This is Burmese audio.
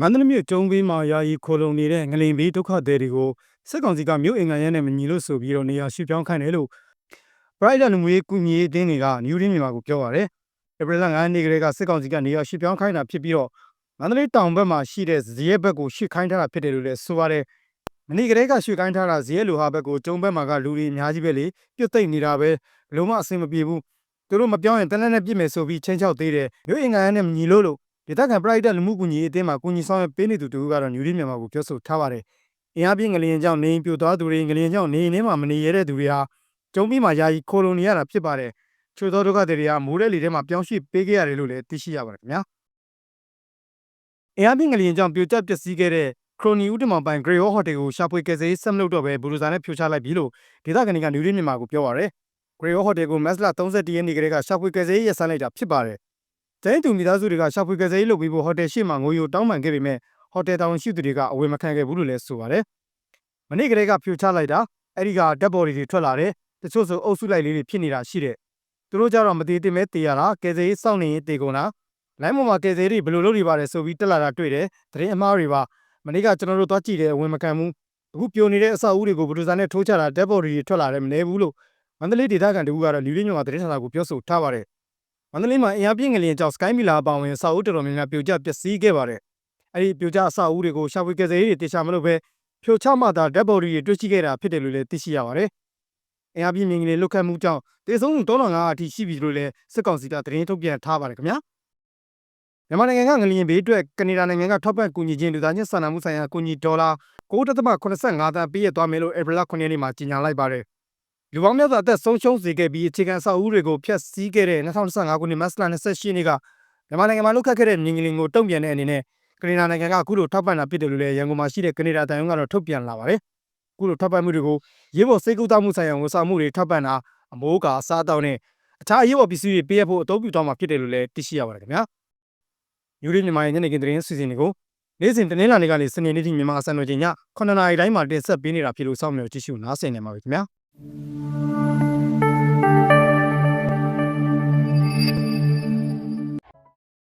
မန္တလေးမြို့ကျုံးဘေးမှာယာယီခိုလုံနေတဲ့ငလင်ဘေးဒုက္ခသည်တွေကိုစစ်ကောင်စီကမြို့အင်္ဂါရဲနဲ့မညီလို့ဆိုပြီးတော့နေရာရွှေ့ပြောင်းခိုင်းတယ်လို့ပရိုက်တာလူမျိုးရေးကုညီရေးအသင်းတွေကနယူးရင်းမြန်မာကိုပြောပါတယ်။ဧပြီလ9ရက်နေ့ကလေးကစစ်ကောင်စီကနေရာရွှေ့ပြောင်းခိုင်းတာဖြစ်ပြီးတော့မန္တလေးတောင်ဘက်မှာရှိတဲ့ဇရက်ဘက်ကိုရွှေ့ခိုင်းထားတာဖြစ်တယ်လို့လည်းဆိုပါတယ်။မနေ့ကလေးကရွှေ့ခိုင်းထားတာဇရက်လူဟာဘက်ကိုကျုံးဘက်မှာကလူတွေအများကြီးပဲလေပြတ်သိမ့်နေတာပဲလုံးဝအဆင်မပြေဘူး။သူတို့မပြောင်းရင်တနက်နဲ့ပြစ်မယ်ဆိုပြီးချင်းချောက်သေးတယ်မြို့အင်္ဂါရဲနဲ့မညီလို့လို့ ဒေသခံပရိုက်တာလူမှုကူညီရေးအသင်းမှာကူညီဆောင်ရွက်ပေးနေသူတူကတော့ညူရီမြန်မာကိုပြောဆိုထားပါတယ်။အင်အားပြင်းငလျင်ကြောင့်နေအိမ်ပြိုသွားသူတွေငလျင်ကြောင့်နေအိမ်ထဲမှာမနေရတဲ့သူတွေဟာကျုံပြီးမှယာယီခိုလုံနေရတာဖြစ်ပါတယ်။ချို့သောဒုက္ခသည်တွေကမိုးတဲ့လေထဲမှာပြောင်းရွှေ့ပေးခဲ့ရတယ်လို့လည်းသိရှိရပါတယ်ခင်ဗျာ။အင်အားပြင်းငလျင်ကြောင့်ပြိုကျပျက်စီးခဲ့တဲ့ခရိုနီဦးတမောင်ပိုင်ဂရေဟောဟိုတယ်ကိုရှာဖွေကယ်ဆယ်ရေးဆက်မလုပ်တော့ပဲဘူဒိုဇာနဲ့ဖြိုချလိုက်ပြီလို့ဒေသခံတွေကညူရီမြန်မာကိုပြောပါရယ်။ဂရေဟောဟိုတယ်ကိုမက်စလာ31ရက်နေ့ကတည်းကရှာဖွေကယ်ဆယ်ရေးရပ်ဆိုင်းလိုက်တာဖြစ်ပါတယ်။ တိုင်းသူမိသားစုတွေကရှာဖွေကယ်ဆယ်ရေးလုပ်ပြီးဖို့ဟိုတယ်ရှိမှငိုယိုတောင်းပန်ခဲ့ပေမဲ့ဟိုတယ်တာဝန်ရှိသူတွေကအဝေမခံခဲ့ဘူးလို့လည်းဆိုပါတယ်။မနေ့ကတည်းကဖြိုချလိုက်တာအဲ့ဒီကဓာတ်ပေါ်တွေထွက်လာတယ်တချို့ဆိုအုပ်စုလိုက်လေးတွေဖြစ်နေတာရှိတယ်။သူတို့ကြတော့မသေးသေးမဲတေးရတာကယ်ဆယ်ရေးစောင့်နေရင်တေကုန်တာလိုင်းပေါ်မှာကယ်ဆယ်ရေးဘယ်လိုလုပ်နေပါလဲဆိုပြီးတက်လာတာတွေ့တယ်။သတင်းအမှားတွေပါမနေ့ကကျွန်တော်တို့သွားကြည့်တယ်အဝေမခံဘူး။အခုပြိုနေတဲ့အဆောက်အဦတွေကိုဘလူဇာနဲ့ထိုးချတာဓာတ်ပေါ်တွေထွက်လာတယ်မနေဘူးလို့မန္တလေးဒေသခံတူကတော့လူလေးညုံကသတင်းဌာနကိုပြောဆိုထားပါတယ်။ မန္တလေးမှာအင်အားပြင်းငလျင်ကြောင့်စကိုင်းမီလာအပောင်ဝင်ဆောက်ဦးတော်တော်များများပြိုကျပျက်စီးခဲ့ပါတယ်။အဲဒီပြိုကျအဆောက်ဦးတွေကိုရှာဖွေကယ်ဆယ်ရေးတွေတေချာမလို့ပဲဖြိုချမှသာဓာတ်ပေါ်တွေတွေ့ရှိခဲ့တာဖြစ်တယ်လို့လည်းသိရှိရပါတယ်။အင်အားပြင်းငလျင်လုတ်ခတ်မှုကြောင့်တေဆုံးမှု3500အထိရှိပြီလို့လည်းစစ်ကောင်စီကသတင်းထုတ်ပြန်ထားပါတယ်ခင်ဗျာ။မြန်မာနိုင်ငံကငလျင်ဘေးအတွက်ကနေဒါနိုင်ငံကထောက်ပံ့ကူညီခြင်းလူသားချင်းစာနာမှုဆိုင်ရာကူညီဒေါ်လာ9.85တန်ပေးရသွားမယ်လို့ဧပြီလ9ရက်နေ့မှာကြေညာလိုက်ပါတယ်။ လူပေါင်းများစွာအသက်ဆုံးရှုံးစေခဲ့ပြီးအခြေခံအဆောက်အဦတွေကိုဖျက်ဆီးခဲ့တဲ့2025ခုနှစ်မတ်လ28ရက်နေ့ကမြန်မာနိုင်ငံမှာလုတ်ခတ်ခဲ့တဲ့မြင်ကလေးကိုတုံ့ပြန်တဲ့အနေနဲ့ကနေဒါနိုင်ငံကအခုလိုထောက်ပံ့တာဖြစ်တယ်လို့လည်းရန်ကုန်မှာရှိတဲ့ကနေဒါတန်ယုံကတော့ထုတ်ပြန်လာပါတယ်။အခုလိုထောက်ပံ့မှုတွေကိုရေးပေါ်စိတ်ကူးသားမှုဆိုင်ရာဝန်ဆောင်မှုတွေထောက်ပံ့တာအမိုးကာအစားအသောက်နဲ့အခြားအရေးပေါ်ပစ္စည်းတွေပေးရဖို့အသုံးပြုသွားမှာဖြစ်တယ်လို့လည်းသိရှိရပါတယ်ခင်ဗျာ။ယူရီမြန်မာရဲ့ညနေခင်းသတင်းစီစဉ်တွေကိုနေ့စဉ်တနင်္လာနေ့ကနေစနေနေ့ထိမြန်မာအစံတော်ချိန်ည9:00နာရီတိုင်းမှာတင်ဆက်ပေးနေတာဖြစ်လို့စောင့်မျှော်ကြည့်ရှုနားဆင်နေပါပြီခင်ဗျာ။